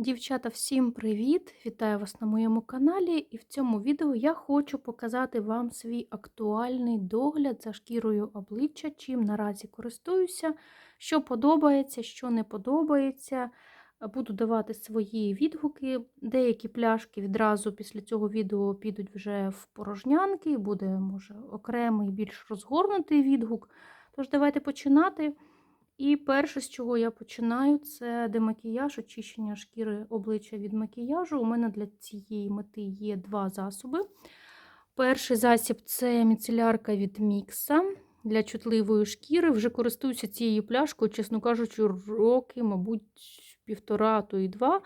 Дівчата, всім привіт! Вітаю вас на моєму каналі. І в цьому відео я хочу показати вам свій актуальний догляд за шкірою обличчя, чим наразі користуюся, що подобається, що не подобається. Буду давати свої відгуки. Деякі пляшки відразу після цього відео підуть вже в порожнянки, буде, може, окремий, більш розгорнутий відгук. Тож, давайте починати. І перше, з чого я починаю, це демакіяж, очищення шкіри обличчя від макіяжу. У мене для цієї мети є два засоби. Перший засіб це міцелярка від Мікса для чутливої шкіри. Вже користуюся цією пляшкою, чесно кажучи, роки, мабуть, півтора, то і два.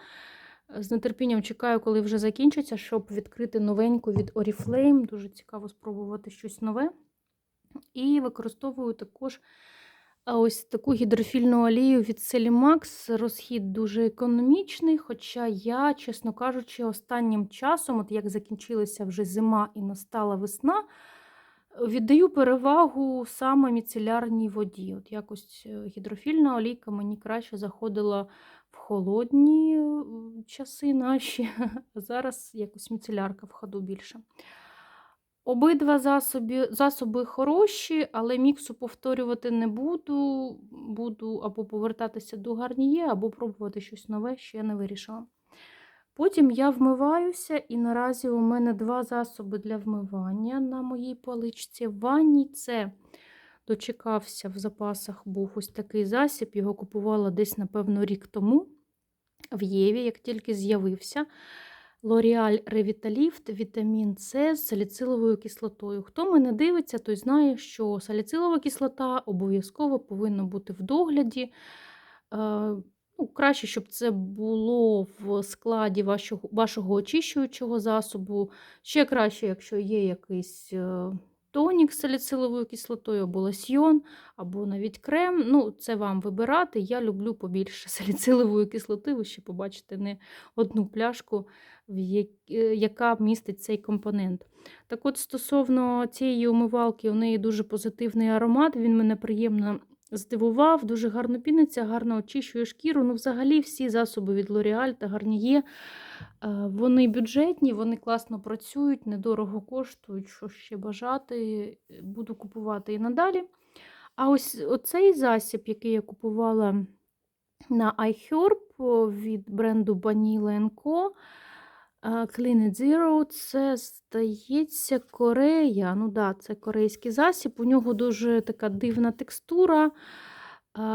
З нетерпінням чекаю, коли вже закінчиться, щоб відкрити новеньку від Oriflame. Дуже цікаво спробувати щось нове. І використовую також. А ось таку гідрофільну олію від Celimax. Розхід дуже економічний. Хоча я, чесно кажучи, останнім часом, от як закінчилася вже зима і настала весна, віддаю перевагу саме міцелярній воді. От якось е, гідрофільна олійка мені краще заходила в холодні е, часи наші, а зараз якось міцелярка в ходу більше. Обидва засоби засоби хороші, але міксу повторювати не буду. Буду або повертатися до гарніє, або пробувати щось нове, ще не вирішила. Потім я вмиваюся, і наразі у мене два засоби для вмивання на моїй поличці. В ванні це дочекався в запасах, був ось такий засіб, його купувала десь, напевно, рік тому в Єві, як тільки з'явився. L'Oreal Ревіталіфт, вітамін С з саліциловою кислотою. Хто мене дивиться, той знає, що саліцилова кислота обов'язково повинна бути в догляді. Е, ну, Краще, щоб це було в складі вашого вашого очищуючого засобу. Ще краще, якщо є якийсь е, тонік з саліциловою кислотою, або лосьйон, або навіть крем. Ну, Це вам вибирати. Я люблю побільше саліцилової кислоти, ви ще побачите не одну пляшку, е, яка містить цей компонент. Так от, стосовно цієї умивалки, у неї дуже позитивний аромат, він мене приємно здивував, дуже гарно піниться, гарно очищує шкіру. Ну, взагалі, всі засоби від L'Oreal та Garnier, вони бюджетні, вони класно працюють, недорого коштують, що ще бажати, буду купувати і надалі. А ось оцей засіб, який я купувала на iHerb від бренду Vanilla Co. Clean Zero, це, здається, Корея. Ну да, це корейський засіб. У нього дуже така дивна текстура.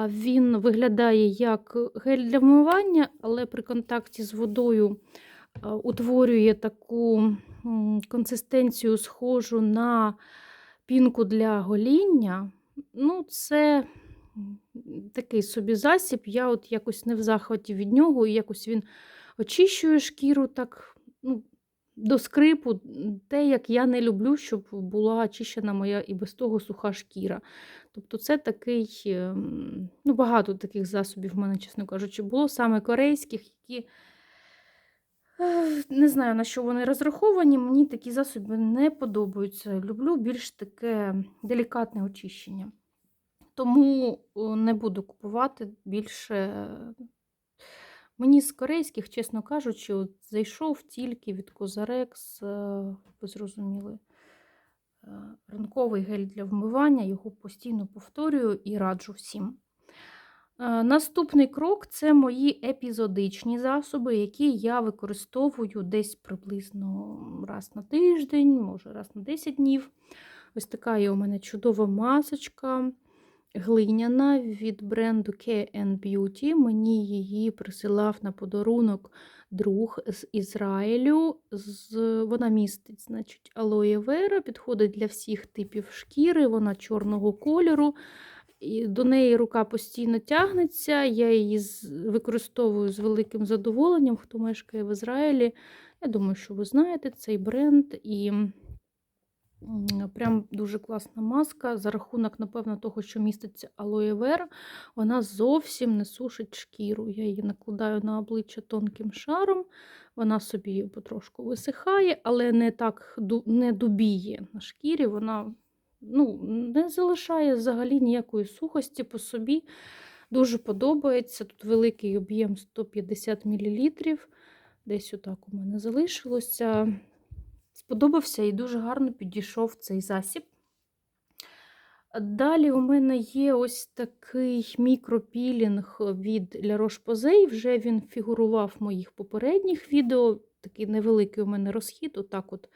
Він виглядає як гель для вмивання, але при контакті з водою утворює таку консистенцію, схожу на пінку для гоління. Ну, Це такий собі засіб. Я от якось не в захваті від нього, і якось він очищує шкіру так ну, до скрипу, те, як я не люблю, щоб була очищена моя і без того суха шкіра. Тобто, це такий, ем, ну, багато таких засобів в мене, чесно кажучи, було саме корейських, які. Не знаю, на що вони розраховані, мені такі засоби не подобаються. Люблю більш таке делікатне очищення. Тому не буду купувати більше Мені з корейських, чесно кажучи, от зайшов тільки від Козарекс, ви зрозуміли, е, ранковий гель для вмивання, його постійно повторюю і раджу всім. Е, наступний крок це мої епізодичні засоби, які я використовую десь приблизно раз на тиждень, може раз на 10 днів. Ось така є у мене чудова масочка глиняна від бренду Care Beauty. Мені її присилав на подарунок друг з Ізраїлю. З... Вона містить значить, алоє вера, підходить для всіх типів шкіри, вона чорного кольору. І До неї рука постійно тягнеться, я її використовую з великим задоволенням, хто мешкає в Ізраїлі. Я думаю, що ви знаєте цей бренд. і Прям дуже класна маска. За рахунок, напевно, того, що міститься алоє вера, вона зовсім не сушить шкіру. Я її накладаю на обличчя тонким шаром, вона собі потрошку висихає, але не так не дубіє на шкірі. Вона ну, не залишає взагалі ніякої сухості по собі. Дуже подобається. Тут великий об'єм 150 мл. Десь отак у мене залишилося. Сподобався і дуже гарно підійшов цей засіб. Далі у мене є ось такий мікропілінг від La Roche-Posay. Вже він фігурував в моїх попередніх відео. Такий невеликий у мене розхід, отак от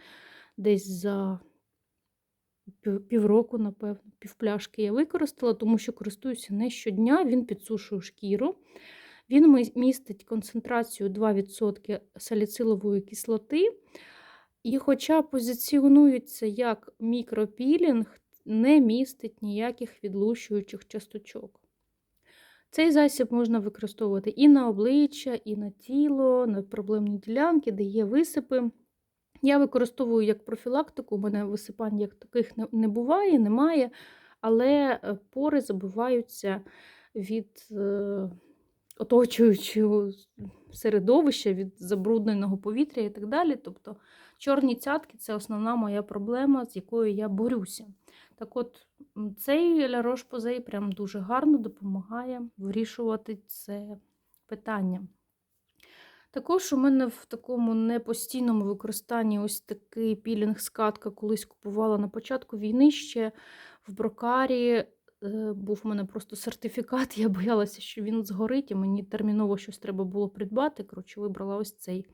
десь за півроку, напевно, півпляшки я використала, тому що користуюся не щодня, він підсушує шкіру. Він містить концентрацію 2% саліцилової кислоти. І, хоча позиціонується як мікропілінг, не містить ніяких відлущуючих часточок. Цей засіб можна використовувати і на обличчя, і на тіло, на проблемні ділянки, де є висипи. Я використовую як профілактику, у мене висипань як таких не буває, немає, але е, пори забиваються від е, оточуючого середовища, від забрудненого повітря і так далі. Тобто чорні цятки це основна моя проблема, з якою я борюся. Так от, цей La Roche-Posay прям дуже гарно допомагає вирішувати це питання. Також у мене в такому непостійному використанні ось такий пілінг-скатка колись купувала на початку війни ще в брокарі. Е, був у мене просто сертифікат, я боялася, що він згорить, і мені терміново щось треба було придбати. Коротше, вибрала ось цей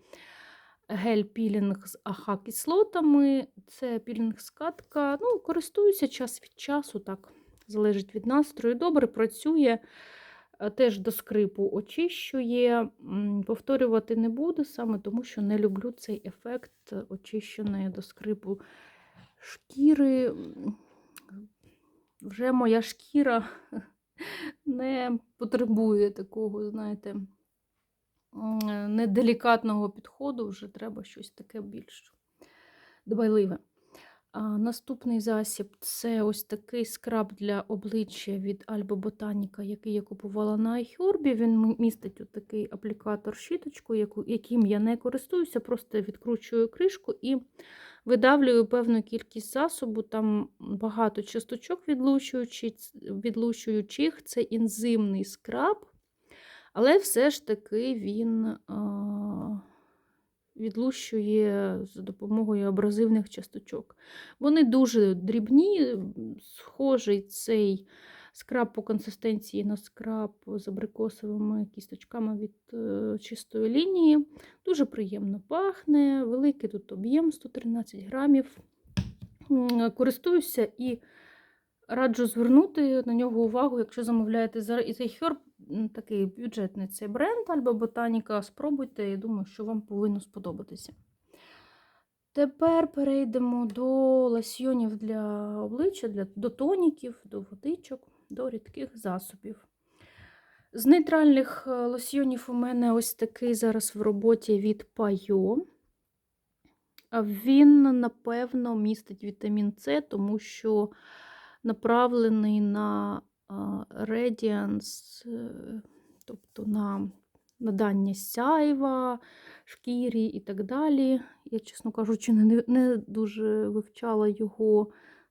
гель-пілінг з АХ-кислотами. Це пілінг-скатка. Ну, користуюся час від часу, так, залежить від настрою. Добре працює. Е, теж до скрипу очищує. Повторювати не буду, саме тому що не люблю цей ефект очищеної до скрипу шкіри. Вже моя шкіра не потребує такого, знаєте, неделікатного підходу, вже треба щось таке більш дбайливе. А Наступний засіб це ось такий скраб для обличчя від Альба Ботаніка, який я купувала на iHerb. Він містить такий аплікатор-щіточку, яким я не користуюся, просто відкручую кришку і видавлюю певну кількість засобу. Там багато часточок відлущуючих, це інзимний скраб, але все ж таки він відлущує за допомогою абразивних часточок. Вони дуже дрібні, схожий цей скраб по консистенції на скраб з абрикосовими кісточками від е, чистої лінії. Дуже приємно пахне, великий тут об'єм 113 грамів. Користуюся і раджу звернути на нього увагу, якщо замовляєте за Herb, такий бюджетний цей бренд Альба Ботаніка. Спробуйте, я думаю, що вам повинно сподобатися. Тепер перейдемо до лосьйонів для обличчя, для, до тоніків, до водичок, до рідких засобів. З нейтральних е, лосьйонів у мене ось такий зараз в роботі від Пайо. Він, напевно, містить вітамін С, тому що направлений на Radiance, е, тобто на надання сяйва, шкірі і так далі. Я, чесно кажучи, не дуже вивчала його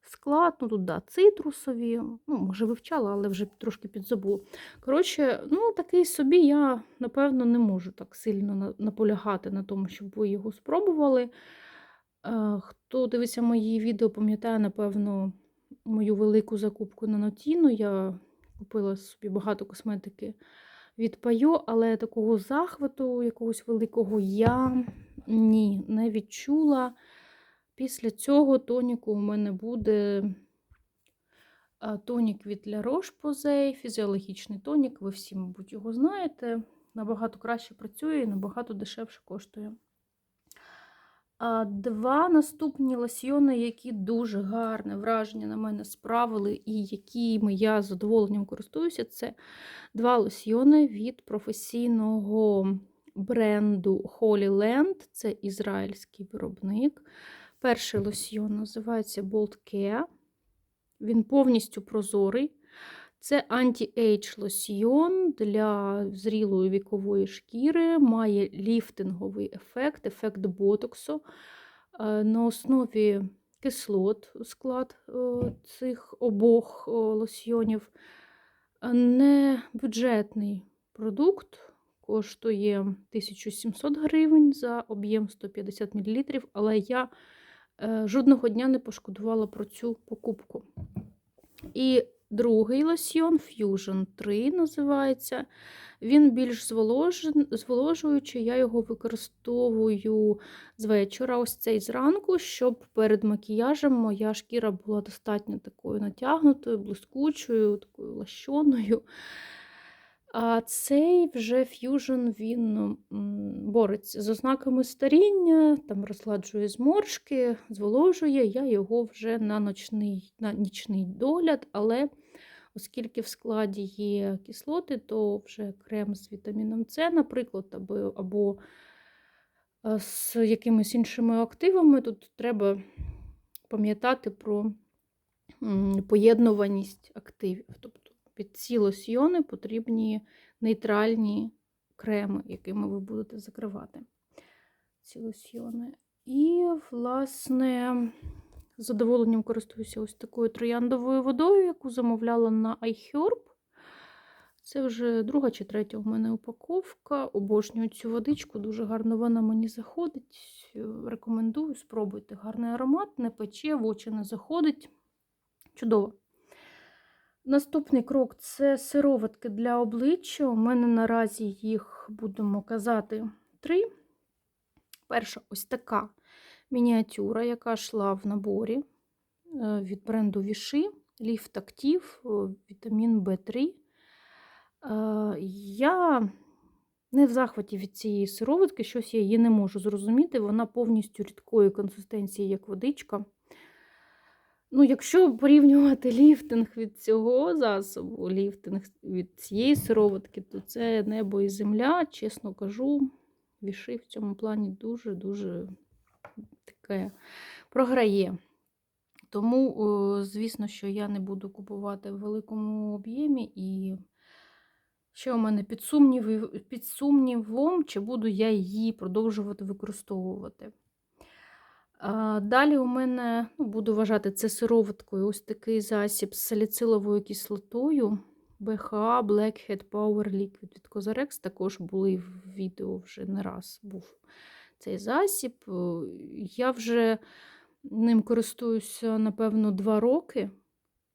склад. Ну, тут, да, цитрусові, ну, може, вивчала, але вже трошки підзабула. Коротше, ну, такий собі я, напевно, не можу так сильно наполягати на тому, щоб ви його спробували. Е, хто дивиться мої відео, пам'ятає, напевно, мою велику закупку на Нотіну. Я купила собі багато косметики від Пайо, але такого захвату якогось великого я ні, не відчула. Після цього тоніку у мене буде тонік від La Roche-Posay, фізіологічний тонік, ви всі, мабуть, його знаєте. Набагато краще працює і набагато дешевше коштує. Два наступні лосьйони, які дуже гарне враження на мене справили, і якими я з задоволенням користуюся, це два лосьйони від професійного бренду Holy Land. Це ізраїльський виробник. Перший лосьйон називається Bold Care. Він повністю прозорий. Це анті-ейдж лосьйон для зрілої вікової шкіри, має ліфтинговий ефект, ефект ботоксу. Е, на основі кислот склад е, цих обох лосьйонів. Не бюджетний продукт, коштує 1700 гривень за об'єм 150 мл, але я е, жодного дня не пошкодувала про цю покупку. І другий лосьйон Fusion 3 називається. Він більш зволожуючий. Я його використовую з вечора, ось цей зранку, щоб перед макіяжем моя шкіра була достатньо такою натягнутою, блискучою, такою лащоною. А цей вже ф'южн він бореться з ознаками старіння, там розгладжує зморшки, зволожує. Я його вже на ночний, на нічний догляд, але оскільки в складі є кислоти, то вже крем з вітаміном С, наприклад, або, або е, з якимись іншими активами, тут треба пам'ятати про поєднуваність активів. Тобто під ці лосьйони потрібні нейтральні креми, якими ви будете закривати ці лосьйони. І, власне, з задоволенням користуюся ось такою трояндовою водою, яку замовляла на iHerb. Це вже друга чи третя у мене упаковка. Обожнюю цю водичку, дуже гарно вона мені заходить. Рекомендую, спробуйте. Гарний аромат, не пече, в очі не заходить. Чудово. Наступний крок це сироватки для обличчя. У мене наразі їх будемо казати три. Перша ось така мініатюра, яка йшла в наборі е, від бренду Віши, Lift Active, е, вітамін В3. Е, Я не в захваті від цієї сироватки, щось я її не можу зрозуміти. Вона повністю рідкої консистенції, як водичка. Ну, якщо порівнювати ліфтинг від цього засобу, ліфтинг від цієї сироватки, то це небо і земля, чесно кажу, віши в цьому плані дуже-дуже таке програє. Тому, звісно, що я не буду купувати в великому об'ємі і ще у мене під, сумніві, під сумнівом, чи буду я її продовжувати використовувати. Далі у мене, ну, буду вважати це сироваткою, ось такий засіб з саліциловою кислотою. BHA Blackhead Power Liquid від Cosrx. Також були в відео вже не раз був цей засіб. Е, Я вже ним користуюся, напевно, два роки,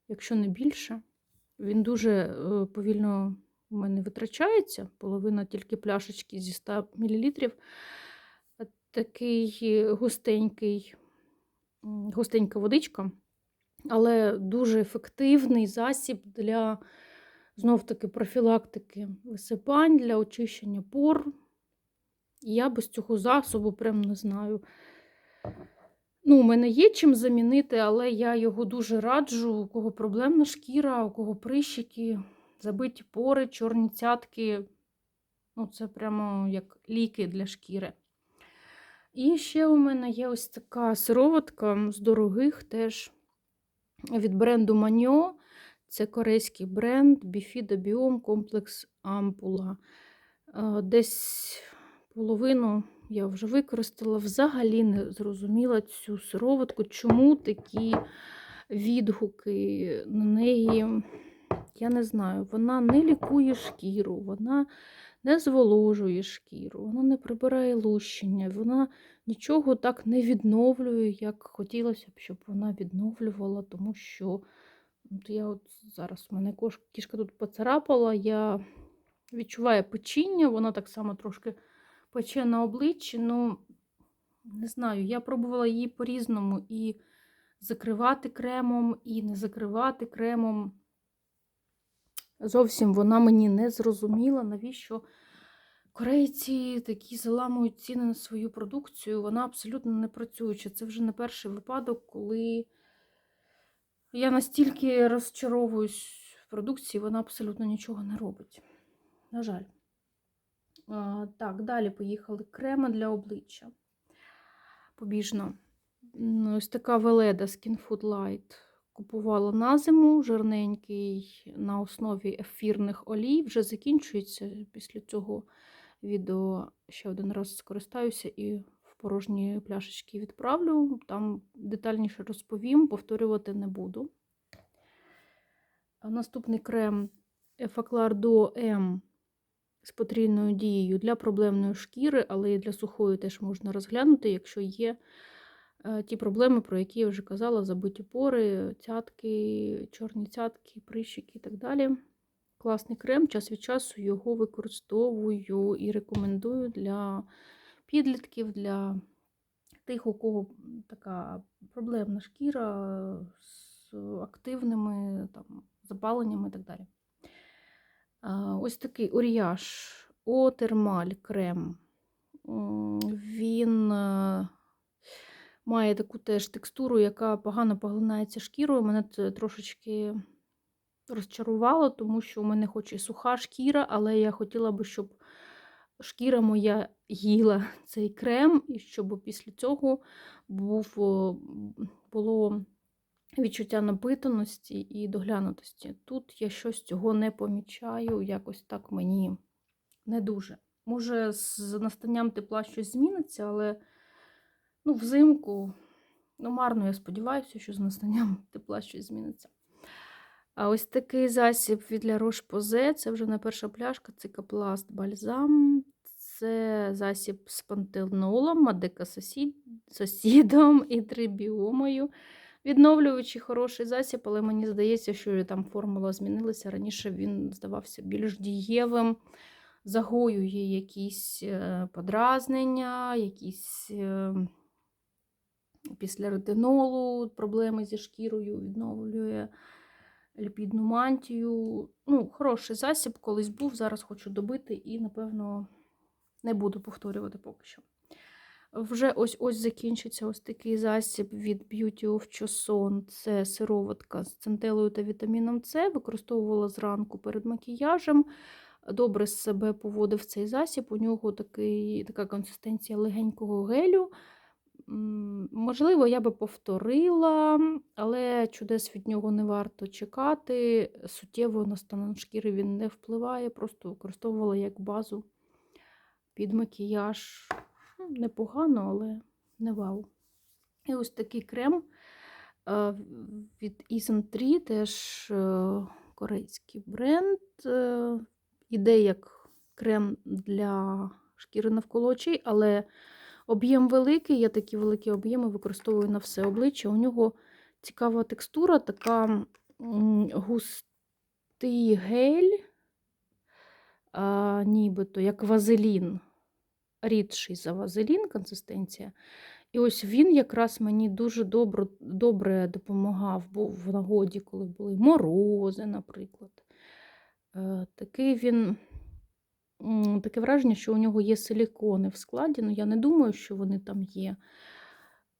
якщо не більше. Він дуже е, повільно у мене витрачається, половина тільки пляшечки зі 100 мл. Такий густенький, густенька водичка, але дуже ефективний засіб для знов-таки профілактики висипань, для очищення пор. Я без цього засобу прям не знаю. Ну, у мене є чим замінити, але я його дуже раджу, у кого проблемна шкіра, у кого прищики, забиті пори, чорні цятки. Ну, це прямо як ліки для шкіри. І ще у мене є ось така сироватка з дорогих теж від бренду Manio. Це корейський бренд Bifida Biome комплекс Ампула. Е, Десь половину я вже використала. Взагалі не зрозуміла цю сироватку, чому такі відгуки на неї. Я не знаю, вона не лікує шкіру, вона не зволожує шкіру, вона не прибирає лущення, вона нічого так не відновлює, як хотілося б, щоб вона відновлювала, тому що от я от зараз в мене кішка тут поцарапала, я відчуваю печіння, вона так само трошки пече на обличчі. Ну, не знаю, я пробувала її по-різному і закривати кремом, і не закривати кремом. Зовсім вона мені не зрозуміла, навіщо корейці такі заламують ціни на свою продукцію. Вона абсолютно не працююча. Це вже не перший випадок, коли я настільки розчаровуюсь в продукції, вона абсолютно нічого не робить. На жаль. Так, далі поїхали креми для обличчя. Побіжно. Ось така Веледа Skin Food Light. Купувала на зиму, жирненький на основі ефірних олій. Вже закінчується. Після цього відео ще один раз скористаюся і в порожні пляшечки відправлю. Там детальніше розповім, повторювати не буду. Наступний крем Ефаклар Дуо М з потрійною дією для проблемної шкіри, але і для сухої теж можна розглянути, якщо є ті проблеми, про які я вже казала: забиті пори, цятки, чорні цятки, прищики і так далі. Класний крем, час від часу його використовую і рекомендую для підлітків, для тих, у кого така проблемна шкіра з активними там, запаленнями і так далі. Ось такий оріяж Отермаль крем. Він е, має таку теж текстуру, яка погано поглинається шкірою. Мене це трошечки розчарувало, тому що у мене хоч і суха шкіра, але я хотіла би, щоб шкіра моя їла цей крем, і щоб після цього був, було відчуття напитаності і доглянутості. Тут я щось цього не помічаю, якось так мені не дуже. Може, з настанням тепла щось зміниться, але ну, взимку, ну, марно, я сподіваюся, що з настанням тепла щось зміниться. А ось такий засіб від La Roche-Posay, це вже не перша пляшка, цикопласт бальзам. Це засіб з пантенолом, мадекасосідом і трибіомою. Відновлюючий хороший засіб, але мені здається, що там формула змінилася. Раніше він здавався більш дієвим, загоює якісь е, подразнення, якісь е, після ретинолу проблеми зі шкірою, відновлює ліпідну мантію. Ну, Хороший засіб колись був, зараз хочу добити і, напевно, не буду повторювати поки що. Вже ось-ось закінчиться ось такий засіб від Beauty of Choson. Це сироватка з центелою та вітаміном С. Використовувала зранку перед макіяжем. Добре себе поводив цей засіб. У нього такий, така консистенція легенького гелю. Можливо, я би повторила, але чудес від нього не варто чекати. Суттєво на стан шкіри він не впливає, просто використовувала як базу під макіяж. Ну, непогано, але не вау. І ось такий крем е, від Isen 3, теж е, корейський бренд. Е, іде як крем для шкіри навколо очей, але об'єм великий, я такі великі об'єми використовую на все обличчя. У нього цікава текстура, така густий гель, нібито як вазелін рідший за вазелін консистенція. І ось він якраз мені дуже добре добре допомагав, був в нагоді, коли були морози, наприклад. Е, такий він, Таке враження, що у нього є силікони в складі, але ну, я не думаю, що вони там є.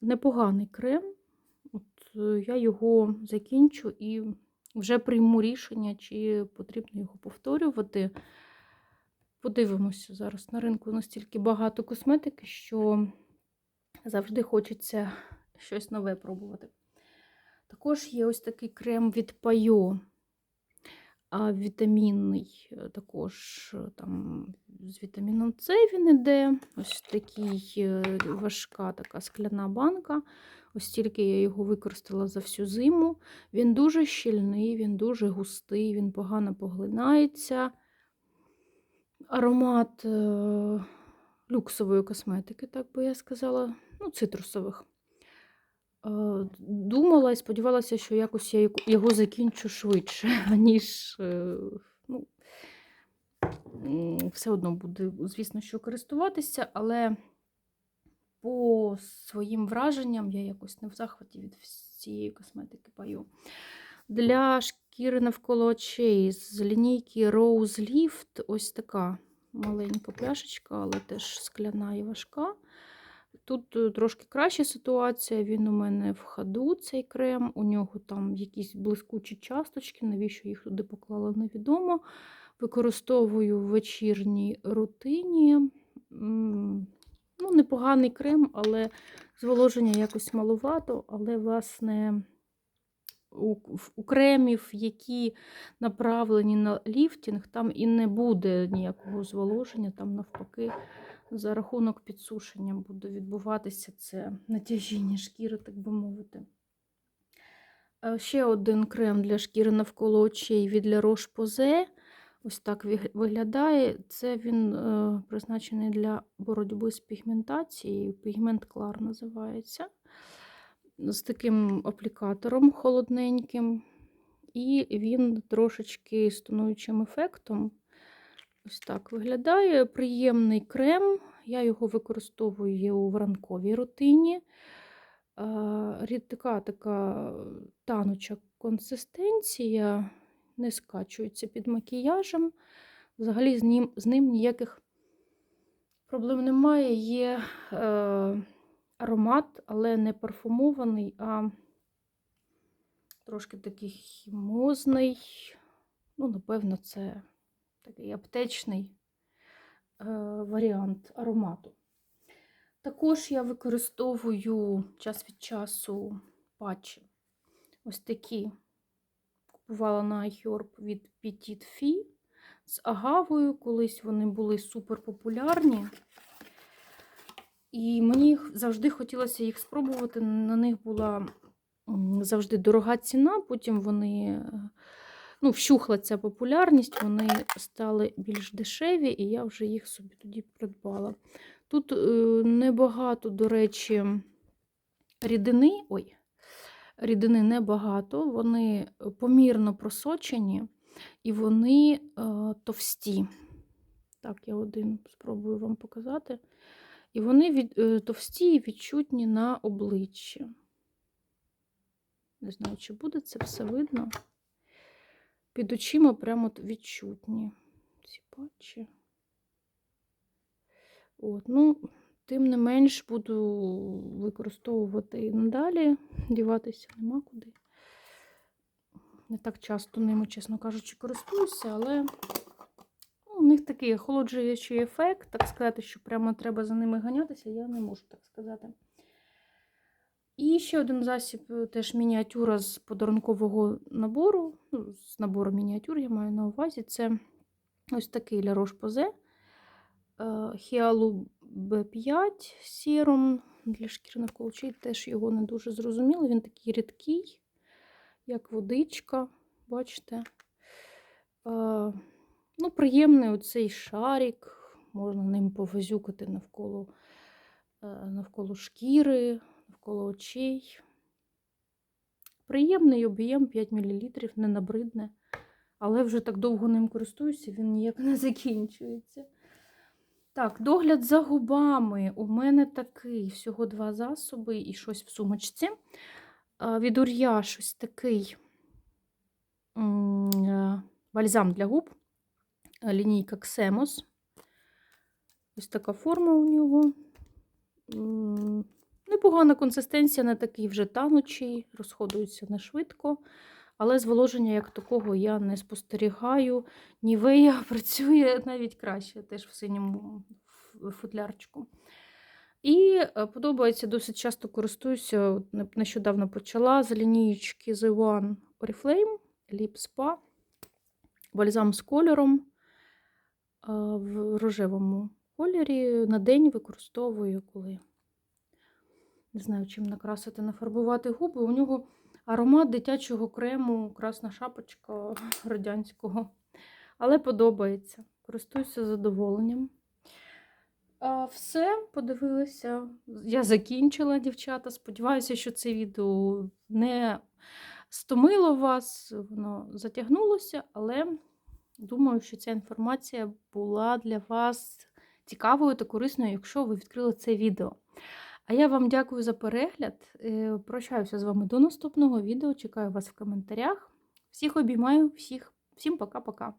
Непоганий крем. От е, Я його закінчу і вже прийму рішення, чи потрібно його повторювати. Подивимося, зараз на ринку настільки багато косметики, що завжди хочеться щось нове пробувати. Також є ось такий крем від Пайо, вітамінний, е, також е, там з вітаміном С він іде. Ось такий е, важка така скляна банка. Ось тільки я його використала за всю зиму. Він дуже щільний, він дуже густий, він погано поглинається аромат е, люксової косметики, так би я сказала, ну, цитрусових. Е, думала і сподівалася, що якось я його закінчу швидше, ніж е, ну, все одно буду, звісно, що користуватися, але по своїм враженням я якось не в захваті від цієї косметики паю. Для шкіри навколо очей з лінійки Rose Lift ось така маленька пляшечка, але теж скляна і важка. Тут е, трошки краща ситуація, він у мене в ходу, цей крем, у нього там якісь блискучі часточки, навіщо їх туди поклала, невідомо. Використовую в вечірній рутині. Ну, Непоганий крем, але зволоження якось маловато, але, власне, у, кремів, які направлені на ліфтінг, там і не буде ніякого зволоження, там навпаки, за рахунок підсушення буде відбуватися це натяжіння шкіри, так би мовити. Ще один крем для шкіри навколо очей від La Roche-Posay. Ось так виглядає. Це він е, призначений для боротьби з пігментацією. Пігмент Клар називається. З таким аплікатором холодненьким. І він трошечки з тонуючим ефектом. Ось так виглядає. Приємний крем. Я його використовую в ранковій рутині. Рідка така тануча консистенція, не скачується під макіяжем. Взагалі з ним, з ним ніяких проблем немає. Є е, аромат, але не парфумований, а трошки такий хімозний. Ну, напевно, це такий аптечний е, варіант аромату. Також я використовую час від часу патчі. Ось такі. Купувала на iHerb від Petit Fee з агавою. Колись вони були супер популярні. І мені завжди хотілося їх спробувати. На них була завжди дорога ціна, потім вони е, ну, вщухла ця популярність, вони стали більш дешеві, і я вже їх собі тоді придбала. Тут е, небагато, до речі, рідини. Ой, рідини небагато, вони помірно просочені і вони е, товсті. Так, я один спробую вам показати. І вони від, е, товсті і відчутні на обличчі. Не знаю, чи буде це все видно. Під очима прямо відчутні ці патчі. От, ну, тим не менш буду використовувати і надалі, діватися нема куди. Не так часто ними, чесно кажучи, користуюся, але ну, у них такий охолоджуючий ефект, так сказати, що прямо треба за ними ганятися, я не можу так сказати. І ще один засіб, е, теж мініатюра з подарункового набору. Ну, з набору мініатюр я маю на увазі. Це ось такий Ля Roche-Posay. Хіалу B5 сіром для шкірних очей. Теж його не дуже зрозуміло. Він такий рідкий, як водичка. Бачите? Е, Ну, приємний оцей шарик. Можна ним повазюкати навколо, е, навколо шкіри, навколо очей. Приємний об'єм 5 мл, не набридне. Але вже так довго ним користуюся, він ніяк не закінчується. Так, догляд за губами. У мене такий всього два засоби і щось в сумочці. Від Ур'я щось такий е, бальзам для губ. е, Лінійка Xemos. Ось така форма у нього. Непогана консистенція, не такий вже танучий, розходується не швидко. Але зволоження як такого я не спостерігаю. Нівея працює навіть краще, теж в синьому футлярчику. І е, подобається, досить часто користуюся. Нещодавно почала з лінієчки The One Oriflame Lip Spa. Бальзам з кольором е, в рожевому кольорі. На день використовую, коли не знаю, чим накрасити, нафарбувати губи. У нього аромат дитячого крему, красна шапочка радянського. Але подобається. Користуюся задоволенням. Все, подивилася. Я закінчила, дівчата. Сподіваюся, що це відео не стомило вас, воно затягнулося, але думаю, що ця інформація була для вас цікавою та корисною, якщо ви відкрили це відео. А я вам дякую за перегляд. Е, Прощаюся з вами до наступного відео. Чекаю вас в коментарях. Всіх обіймаю, всіх, всім пока-пока.